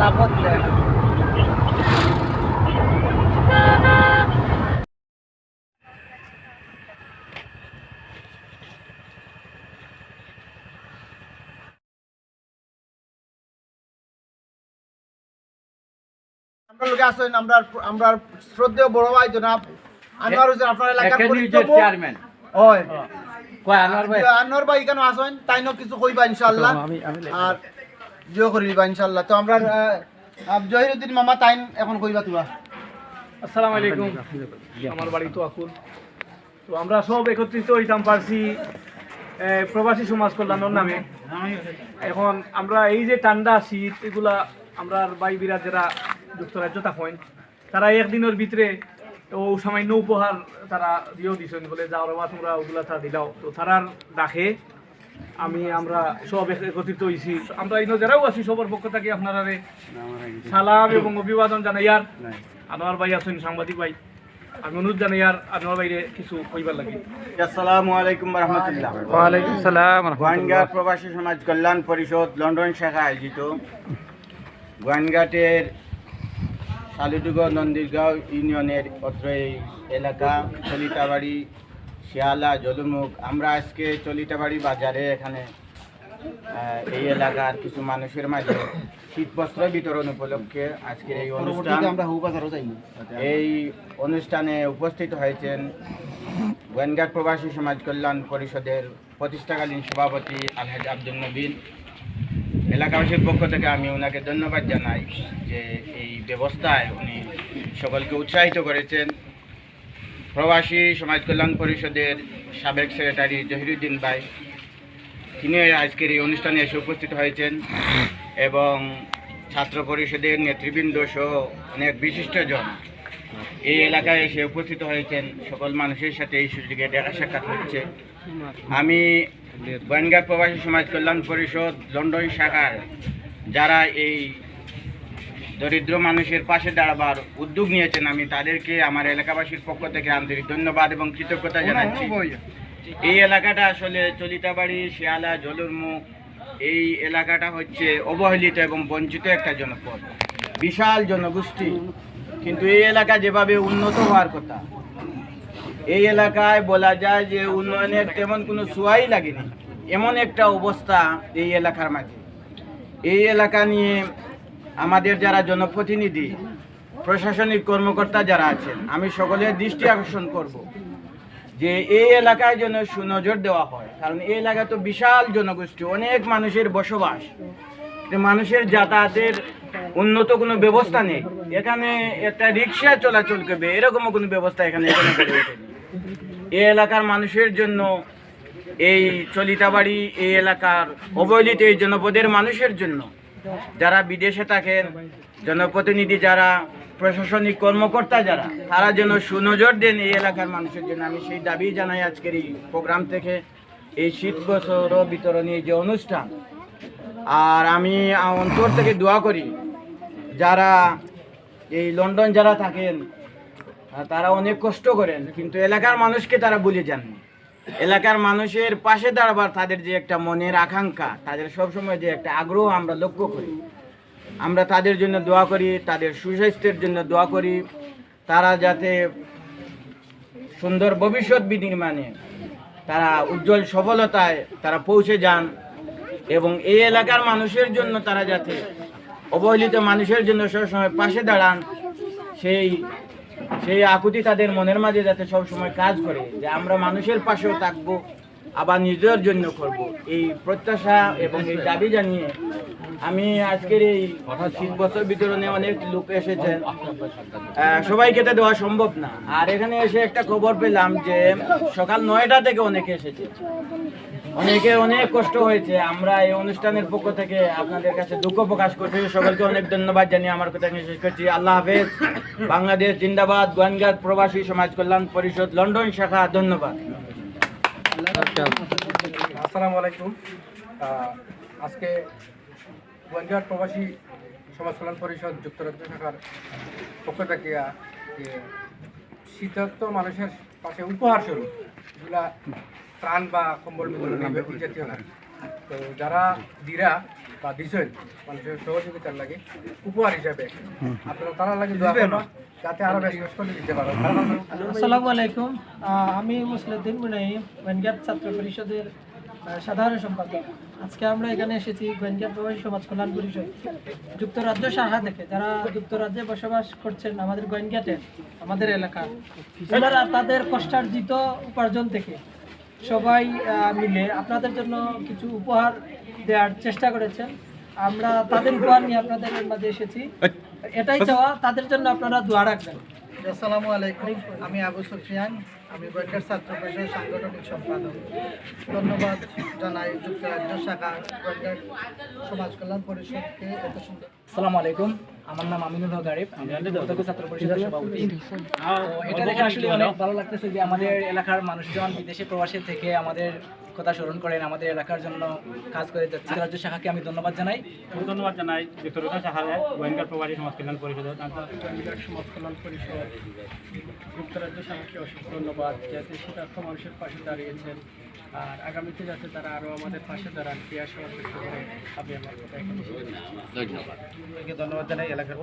দেয় আমরা লোকে আসেন আমরা আমরা শ্রদ্ধেয় বড় ভাই জনাব আনোয়ার হোসেন আপনার এলাকার চেয়ারম্যান হয়। আনোয়ার ভাই? আনোয়ার ভাই কেন আসেন তাই কিছু কইবা ইনশাআল্লাহ। আর জিও করে দিবা ইনশাআল্লাহ। তো আমরা জহিরুদ্দিন মামা, তাইন, এখন কইবা তুবা আসসালামু আলাইকুম। আমার বাড়ি তো আকুল তো আমরা সব একত্রিত হইতাম পারছি প্রবাসী সমাজ কল্যাণের নামে। এখন আমরা এই যে ঠান্ডা শীত, এগুলা আমরা ভাই বিরাট যারা যুক্তরাজ্য থাকেন তারা একদিনের ভিতরে, ও সামান্য উপহার তারা দিয়েও দিছেন বলে যাও রে মা তোমরা ওগুলা তা দিলাও। তো তারার ডাকে আমি আমরা সব এক- একত্রিত হয়েছি আমরা এই যারাও আছি সবার পক্ষ থেকে আপনারা সালাম এবং অভিবাদন জানাইয়ার আনোয়ার ভাই আছেন সাংবাদিক ভাই। আমি অনুরোধ জানাইয়ার আনোয়ার ভাইরে কিছু কইবার লাগে। আসসালামু আলাইকুম রহমতুল্লাহ। ওয়ালাইকুম সালাম গোয়াইনঘাট প্রবাসী সমাজ কল্যাণ পরিষদ লন্ডন শাখা আয়োজিত। গোয়ানঘাটের শালুডুগো নন্দীরগাঁও ইউনিয়নের অত্র এলাকা চলিতাবাড়ি শিয়ালা জলুমুখ। আমরা আজকে চলিতাবাড়ি বাজারে এখানে এই এলাকার কিছু মানুষের মাঝে শীত বস্ত্র বিতরণ উপলক্ষে আজকের এই অনুষ্ঠান। আমরা এই অনুষ্ঠানে উপস্থিত হয়েছেন গোয়েনঘাট প্রবাসী সমাজ কল্যাণ পরিষদের প্রতিষ্ঠাকালীন সভাপতি আলহাজ আব্দুল নবীন। এলাকাবাসীর পক্ষ থেকে আমি ওনাকে ধন্যবাদ জানাই যে এই ব্যবস্থায় উনি সকলকে উৎসাহিত করেছেন। প্রবাসী সমাজ কল্যাণ পরিষদের সাবেক সেক্রেটারি জহিরুদ্দিন ভাই। তিনি আজকের এই অনুষ্ঠানে এসে উপস্থিত হয়েছেন এবং ছাত্র পরিষদের নেতৃবৃন্দ সহ অনেক বিশিষ্টজন। এই এলাকায় এসে উপস্থিত হয়েছেন সকল মানুষের সাথে এই সুযোগে দেখা সাক্ষাৎ হচ্ছে। আমি গোয়েনঘাট প্রবাসী সমাজ কল্যাণ পরিষদ লন্ডন শাখার যারা এই দরিদ্র মানুষের পাশে দাঁড়াবার উদ্যোগ নিয়েছেন আমি। তাদেরকে আমার এলাকাবাসীর পক্ষ থেকে আন্তরিক ধন্যবাদ এবং কৃতজ্ঞতা জানাচ্ছি। এই এলাকাটা আসলে চলিতাবাড়ি শিয়ালা জলুরমুখ এই এলাকাটা হচ্ছে অবহেলিত এবং বঞ্চিত একটা জনপদ। বিশাল জনগোষ্ঠী। কিন্তু এই এলাকা যেভাবে উন্নত হওয়ার কথা এই এলাকায় বলা যায় যে উন্নয়নের তেমন কোনো ছোঁয়াই লাগেনি। এমন একটা অবস্থা এই এলাকার মাঝে। এই এলাকা নিয়ে আমাদের যারা জনপ্রতিনিধি, প্রশাসনিক কর্মকর্তা যারা আছেন, আমি সকলের দৃষ্টি আকর্ষণ করব যে এই এলাকায় যেন সুনজর দেওয়া হয়। কারণ এই এলাকা তো বিশাল জনগোষ্ঠী, অনেক মানুষের বসবাস। মানুষের যাতায়াতের উন্নত কোনো ব্যবস্থা নেই। এখানে একটা রিক্সা চলাচল করবে, এরকমও কোনো ব্যবস্থা এখানে এখানে এই এলাকার মানুষের জন্য এই চলিতাবাড়ি, এই এলাকার অবহেলিত এই জনপদের মানুষের জন্য যারা বিদেশে থাকেন, জনপ্রতিনিধি যারা, প্রশাসনিক কর্মকর্তা যারা, তারা যেন সুনজর দেন এই এলাকার মানুষের জন্য। আমি সেই দাবি জানাই আজকের এই প্রোগ্রাম থেকে। এই শীত বছর বিতরণী যে অনুষ্ঠান, আর আমি অন্তর থেকে দোয়া করি, যারা এই লন্ডন যারা থাকেন, তারা অনেক কষ্ট করেন, কিন্তু এলাকার মানুষকে তারা ভুলে যাননি। এলাকার মানুষের পাশে দাঁড়াবার তাদের যে একটা মনের আকাঙ্ক্ষা, তাদের সবসময় যে একটা আগ্রহ আমরা লক্ষ্য করি। আমরা তাদের জন্য দোয়া করি, তাদের সুস্বাস্থ্যের জন্য দোয়া করি। তারা যাতে সুন্দর ভবিষ্যৎ বিনির্মাণে তারা উজ্জ্বল সফলতায় তারা পৌঁছে যান এবং এই এলাকার মানুষের জন্য তারা যাতে অবহেলিত মানুষের জন্য সবসময় পাশে দাঁড়ান, সেই সেই আকুতি তাদের মনের মাঝে যাতে সবসময় কাজ করে যে আমরা মানুষের পাশেও থাকব আবার নিজের জন্য করব। এই প্রত্যাশা এবং এই দাবি জানিয়ে আমি আজকের এই শীত বছর বিতরণে অনেক লোক এসেছেন। সবাইকে তো দেওয়া সম্ভব না। আর এখানে এসে একটা খবর পেলাম যে সকাল নয়টা থেকে অনেকে এসেছে। অনেকে অনেক কষ্ট হয়েছে। আমরা এই অনুষ্ঠানের পক্ষ থেকে আপনাদের কাছে দুঃখ প্রকাশ করছি। সকলকে অনেক ধন্যবাদ জানিয়ে আমার কথা শেষ করছি। আল্লাহ হাফেজ। বাংলাদেশ জিন্দাবাদ। গোয়ানঘাট প্রবাসী সমাজ কল্যাণ পরিষদ, লন্ডন শাখা, ধন্যবাদ। আসসালামু আলাইকুম। আজকে গঞ্জার প্রবাসী সমাজ কল্যাণ পরিষদ যুক্তরাজ্য শাখার পক্ষ থেকে শীতার্থ মানুষের পাশে উপহার স্বরূপ যেগুলা ত্রাণ বা কম্বল বিতরণ জাতীয় না তো যারা দিরা বা দিছেন মানুষের সহযোগিতার লাগে উপহার হিসাবে। আপনারা তারা লাগে যাতে আরও বেশি করে দিতে পারো আসসালামু আলাইকুম। আমি মুসলিউদ্দিন মুনাইম গোয়েনঘাট ছাত্র পরিষদের সাধারণ সম্পাদক। আজকে আমরা এখানে এসেছি গোয়েনঘাট প্রবাসী সমাজ কল্যাণ পরিষদ। যুক্তরাজ্য শাখা থেকে যারা যুক্তরাজ্যে বসবাস করছেন আমাদের গোয়েনঘাটে আমাদের এলাকা ওনারা তাদের কষ্টার্জিত উপার্জন থেকে সবাই আহ, মিলে আপনাদের জন্য কিছু উপহার দেওয়ার চেষ্টা করেছেন। আমরা তাদের উপহার নিয়ে আপনাদের মাঝে এসেছি। এটাই চাওয়া তাদের জন্য আপনারা দোয়া রাখবেন। আসসালামু আলাইকুম আমি আবু সুফিয়ান আমি বয়কার ছাত্র পরিষদের সাংগঠনিক সম্পাদক। ধন্যবাদ জানাই যুক্তরাজ্য শাখা সমাজ কল্যাণ পরিষদকে এত সুন্দর আসসালামু আলাইকুম। আমার নাম আমিনুল হক আরিফ আমি ছাত্র পরিষদের সভাপতি। এটা দেখে আসলে অনেক ভালো লাগতেছে যে আমাদের এলাকার মানুষজন বিদেশে প্রবাসী থেকে আমাদের কথা স্মরণ করেন আমাদের এলাকার জন্য কাজ করে যাচ্ছে। রাজ্য শাখাকে আমি ধন্যবাদ জানাই। ধন্যবাদ জানাই যুক্তরাজ্য শাখায় গোয়েন্দা প্রবাসী সমাজ কল্যাণ পরিষদের। সমাজ কল্যাণ পরিষদ যুক্তরাজ্য শাখাকে অসংখ্য ধন্যবাদ যাতে শীতার্থ মানুষের পাশে দাঁড়িয়েছেন। আর আগামীতে যাতে তারা আরও আমাদের পাশে দাঁড়ান ক্রিয়া সহযোগিতা করে আমি আমার কথা এখানে শেষ ধন্যবাদ। জানাই এলাকার